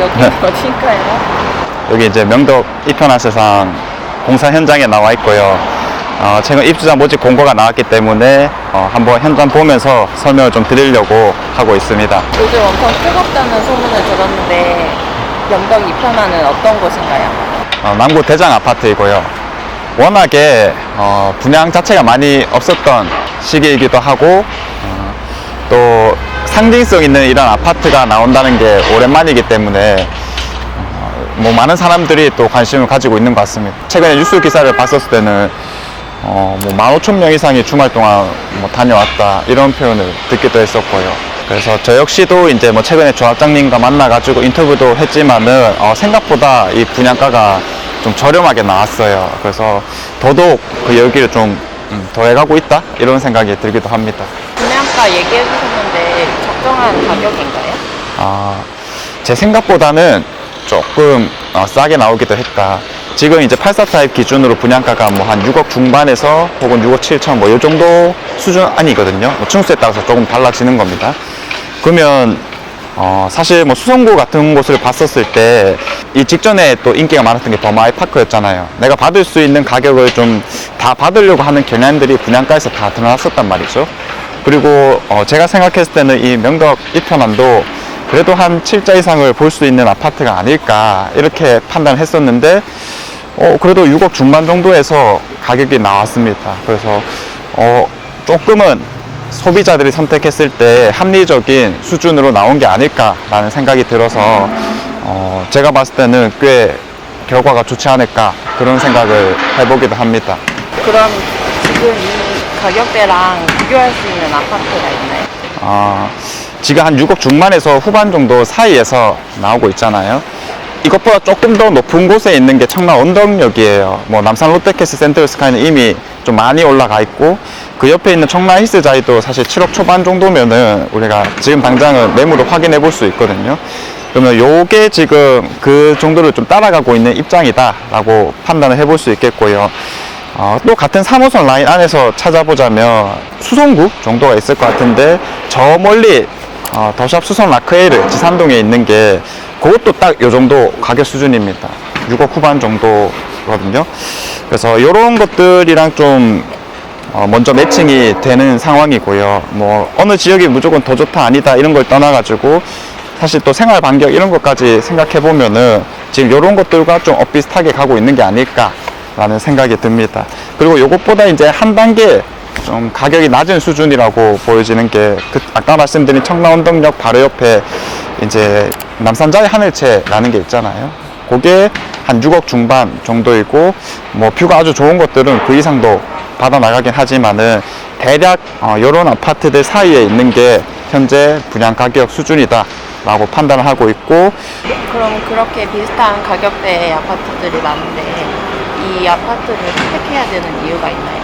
여기 어딘가요? 여기 이제 명덕 이편한 세상 공사 현장에 나와 있고요. 어, 최근 입주자 모집 공고가 나왔기 때문에 어, 한번 현장 보면서 설명을 좀 드리려고 하고 있습니다. 요즘 엄청 뜨겁다는 소문을 들었는데 영덕 이편하는 어떤 곳인가요? 어, 남구 대장 아파트이고요. 워낙에 어, 분양 자체가 많이 없었던 시기이기도 하고 어, 또 상징성 있는 이런 아파트가 나온다는 게 오랜만이기 때문에 어, 뭐 많은 사람들이 또 관심을 가지고 있는 것 같습니다. 최근에 뉴스 기사를 봤었을 때는 어, 뭐 15,000명 이상이 주말 동안 뭐 다녀왔다 이런 표현을 듣기도 했었고요. 그래서 저 역시도 이제 뭐 최근에 조합장님과 만나가지고 인터뷰도 했지만은 어, 생각보다 이 분양가가 좀 저렴하게 나왔어요. 그래서 더더욱 그 여기를 좀 음, 더해가고 있다 이런 생각이 들기도 합니다. 분양가 얘기해 주셨는데 적정한 가격인가요? 아, 제 생각보다는 조금 어, 싸게 나오기도 했다. 지금 이제 84 타입 기준으로 분양가가 뭐 한 6억 중반에서 혹은 6억 7천 뭐 이 정도 수준 아니거든요. 뭐 층수에 따라서 조금 달라지는 겁니다. 그러면 어, 사실 뭐 수성구 같은 곳을 봤었을 때 이 직전에 또 인기가 많았던 게 버마이 파크였잖아요. 내가 받을 수 있는 가격을 좀 다 받으려고 하는 경향들이 분양가에서 다 드러났었단 말이죠. 그리고 어, 제가 생각했을 때는 이 명덕 이편안도 그래도 한 7자 이상을 볼 수 있는 아파트가 아닐까 이렇게 판단했었는데 어, 그래도 6억 중반 정도에서 가격이 나왔습니다. 그래서 어, 조금은 소비자들이 선택했을 때 합리적인 수준으로 나온 게 아닐까라는 생각이 들어서 어, 제가 봤을 때는 꽤 결과가 좋지 않을까 그런 생각을 해보기도 합니다. 그럼 지금 이 가격대랑 비교할 수 있는 아파트가 있나요? 아, 지금 한 6억 중반에서 후반 정도 사이에서 나오고 있잖아요. 이것보다 조금 더 높은 곳에 있는 게 청라 언덕역이에요. 뭐 남산 롯데캐슬 센트럴 스카이는 이미 좀 많이 올라가 있고 그 옆에 있는 청라 힐스자이도 사실 7억 초반 정도면은 우리가 지금 당장은 매물을 확인해 볼 수 있거든요. 그러면 요게 지금 그 정도를 좀 따라가고 있는 입장이다라고 판단을 해볼 수 있겠고요. 어, 또 같은 3호선 라인 안에서 찾아보자면 수성구 정도가 있을 것 같은데 저 멀리 어, 더샵 수성 라크에르 지산동에 있는 게 그것도 딱 요 정도 가격 수준입니다. 6억 후반 정도거든요. 그래서 이런 것들이랑 좀 어, 먼저 매칭이 되는 상황이고요. 뭐 어느 지역이 무조건 더 좋다 아니다 이런 걸 떠나가지고 사실 또 생활 반경 이런 것까지 생각해 보면은 지금 이런 것들과 좀 엇비슷하게 가고 있는 게 아닐까 라는 생각이 듭니다. 그리고 이것보다 이제 한 단계 좀 가격이 낮은 수준이라고 보여지는 게 그 아까 말씀드린 청라운동역 바로 옆에 이제 남산자의 하늘채라는 게 있잖아요. 그게 한 6억 중반 정도이고 뭐 뷰가 아주 좋은 것들은 그 이상도 받아 나가긴 하지만은 대략 어, 이런 아파트들 사이에 있는 게 현재 분양 가격 수준이다 라고 판단을 하고 있고 그럼 그렇게 비슷한 가격대의 아파트들이 많은데 이 아파트를 선택해야 되는 이유가 있나요?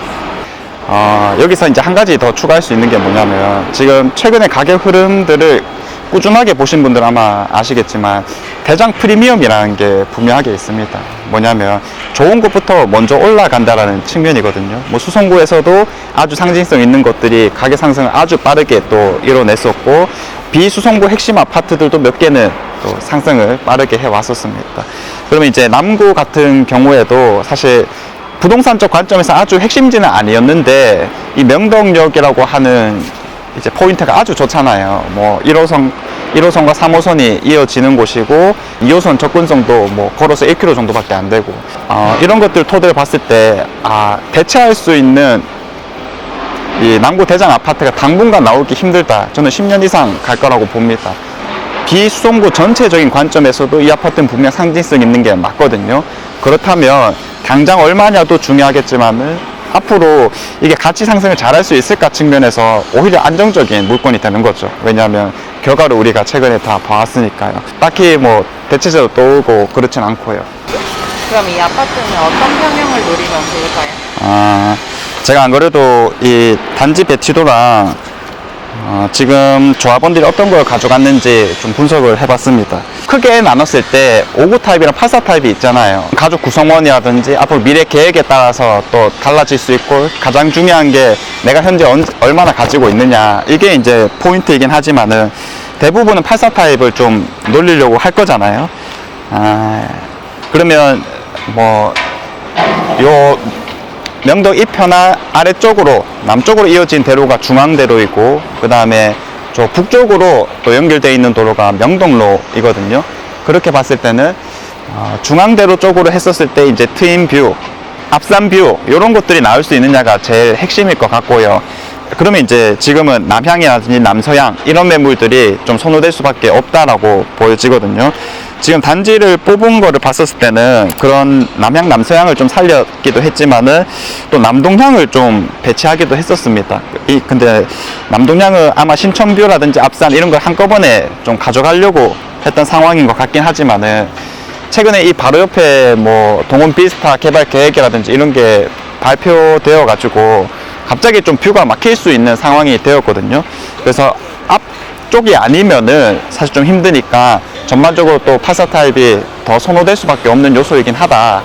어, 여기서 이제 한 가지 더 추가할 수 있는 게 뭐냐면 지금 최근에 가격 흐름들을 꾸준하게 보신 분들 아마 아시겠지만 대장 프리미엄이라는 게 분명하게 있습니다. 뭐냐면 좋은 곳부터 먼저 올라간다라는 측면이거든요. 뭐 수성구에서도 아주 상징성 있는 것들이 가격 상승을 아주 빠르게 또 이뤄냈었고 비수성구 핵심 아파트들도 몇 개는 또 상승을 빠르게 해왔었습니다. 그러면 이제 남구 같은 경우에도 사실 부동산적 관점에서 아주 핵심지는 아니었는데 이 명덕역이라고 하는 이제 포인트가 아주 좋잖아요. 뭐 1호선 1호선과 3호선이 이어지는 곳이고 2호선 접근성도 뭐 걸어서 1km 정도밖에 안 되고 어, 이런 것들 토대를 봤을 때 아, 대체할 수 있는 이 남구 대장 아파트가 당분간 나오기 힘들다. 저는 10년 이상 갈 거라고 봅니다. 비수성구 전체적인 관점에서도 이 아파트는 분명 상징성 있는 게 맞거든요. 그렇다면 당장 얼마냐도 중요하겠지만은 앞으로 이게 가치 상승을 잘할 수 있을까 측면에서 오히려 안정적인 물건이 되는 거죠. 왜냐하면 결과를 우리가 최근에 다 봐왔으니까요. 딱히 뭐 대체적으로 떠오르고 그렇진 않고요. 그럼 이 아파트는 어떤 평형을 노리면 좋을까요? 아, 제가 안 그래도 이 단지 배치도랑 어, 지금 조합원들이 어떤 걸 가져갔는지 좀 분석을 해봤습니다. 크게 나눴을 때59 타입이랑 84 타입이 있잖아요. 가족 구성원이라든지 앞으로 미래 계획에 따라서 또 달라질 수 있고 가장 중요한 게 내가 현재 언- 얼마나 가지고 있느냐 이게 이제 포인트이긴 하지만은 대부분은 84 타입을 좀 놀리려고 할 거잖아요. 아, 그러면 뭐요 명동 1편화 아래쪽으로 남쪽으로 이어진 대로가 중앙대로이고 그 다음에 저 북쪽으로 또 연결되어 있는 도로가 명동로이거든요. 그렇게 봤을 때는 어, 중앙대로 쪽으로 했었을 때 이제 트임 뷰, 앞산 뷰 이런 것들이 나올 수 있느냐가 제일 핵심일 것 같고요. 그러면 이제 지금은 남향이라든지 남서향 이런 매물들이 좀 선호될 수밖에 없다라고 보여지거든요. 지금 단지를 뽑은 거를 봤었을 때는 그런 남향 남서향을 좀 살렸기도 했지만은 또 남동향을 좀 배치하기도 했었습니다. 이 근데 남동향은 아마 신천뷰라든지 앞산 이런 걸 한꺼번에 좀 가져가려고 했던 상황인 것 같긴 하지만은 최근에 이 바로 옆에 뭐 동원 비스타 개발 계획이라든지 이런 게 발표되어 가지고 갑자기 좀 뷰가 막힐 수 있는 상황이 되었거든요. 그래서 앞 쪽이 아니면은 사실 좀 힘드니까 전반적으로 또 파사 타입이 더 선호될 수밖에 없는 요소이긴 하다.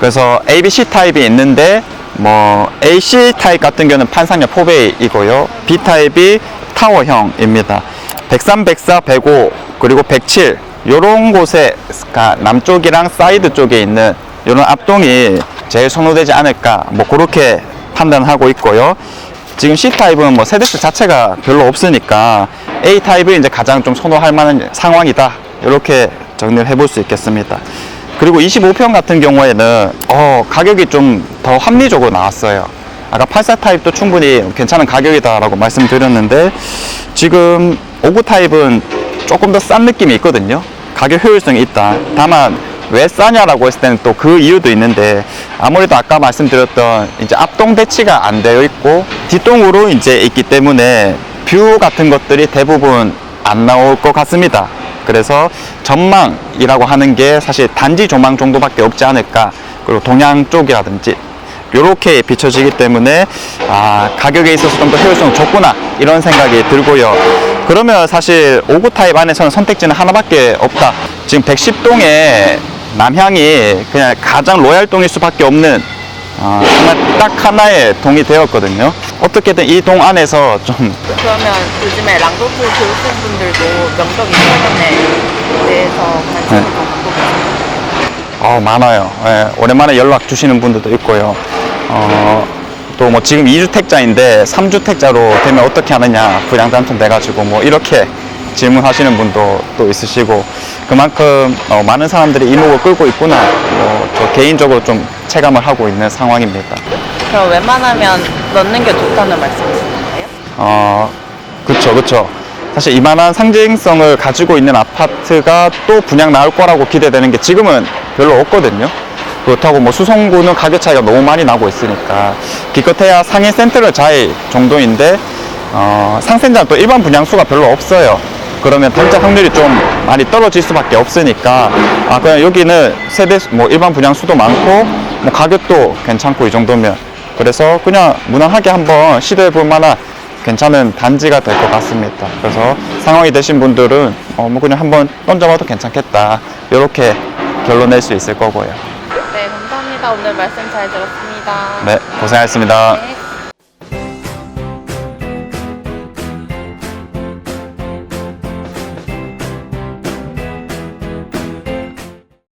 그래서 A, B, C 타입이 있는데 뭐 A, C 타입 같은 경우는 판상력 포베이이고요. B 타입이 타워형입니다. 103, 104, 105 그리고 107 요런 곳에 가- 남쪽이랑 사이드 쪽에 있는 요런 앞동이 제일 선호되지 않을까 뭐 그렇게 판단하고 있고요. 지금 C 타입은 뭐 세대수 자체가 별로 없으니까 A 타입을 이제 가장 좀 선호할 만한 상황이다. 이렇게 정리를 해볼 수 있겠습니다. 그리고 25평 같은 경우에는 어, 가격이 좀 더 합리적으로 나왔어요. 아까 84 타입도 충분히 괜찮은 가격이다라고 말씀드렸는데 지금 59 타입은 조금 더 싼 느낌이 있거든요. 가격 효율성이 있다. 다만 왜 싸냐라고 했을 때는 또 그 이유도 있는데 아무래도 아까 말씀드렸던 이제 앞동 대치가 안 되어 있고 뒷동으로 이제 있기 때문에 뷰 같은 것들이 대부분 안 나올 것 같습니다. 그래서 전망이라고 하는 게 사실 단지 조망 정도밖에 없지 않을까. 그리고 동양 쪽이라든지 이렇게 비춰지기 때문에 아, 가격에 있어서 좀 더 효율성 좋구나 이런 생각이 들고요. 그러면 사실 59 타입 안에서는 선택지는 하나밖에 없다. 지금 110동에 남향이 그냥 가장 로얄 동일 수밖에 없는 아, 정말 딱 하나의 동이 되었거든요. 어떻게든 이 동 안에서 좀 그러면 요즘에 랑도트 교수분들도 명동 2편에 대해서 관심을 네. 더 갖고 계세요. 어, 많아요. 예, 오랜만에 연락 주시는 분들도 있고요. 어, 또 뭐 지금 2주택자인데 3주택자로 되면 어떻게 하느냐. 분양단통 돼가지고 뭐 이렇게 질문하시는 분도 또 있으시고 그만큼 어, 많은 사람들이 이목을 끌고 있구나. 뭐, 저 개인적으로 좀 체감을 하고 있는 상황입니다. 그럼 웬만하면 넣는 게 좋다는 말씀이신가요? 어, 그쵸, 그쵸. 사실 이만한 상징성을 가지고 있는 아파트가 또 분양 나올 거라고 기대되는 게 지금은 별로 없거든요. 그렇다고 뭐 수성구는 가격 차이가 너무 많이 나고 있으니까 기껏해야 상인 센트럴 자이 정도인데 어, 상생자는 또 일반 분양수가 별로 없어요. 그러면 당장 확률이 좀 많이 떨어질 수밖에 없으니까 아 그냥 여기는 세대 수- 뭐 일반 분양 수도 많고 뭐 가격도 괜찮고 이 정도면 그래서 그냥 무난하게 한번 시도해 볼 만한 괜찮은 단지가 될 것 같습니다. 그래서 상황이 되신 분들은 어, 뭐 그냥 한번 던져봐도 괜찮겠다. 이렇게 결론 낼 수 있을 거고요. 네, 감사합니다. 오늘 말씀 잘 들었습니다. 네, 고생하셨습니다. 네,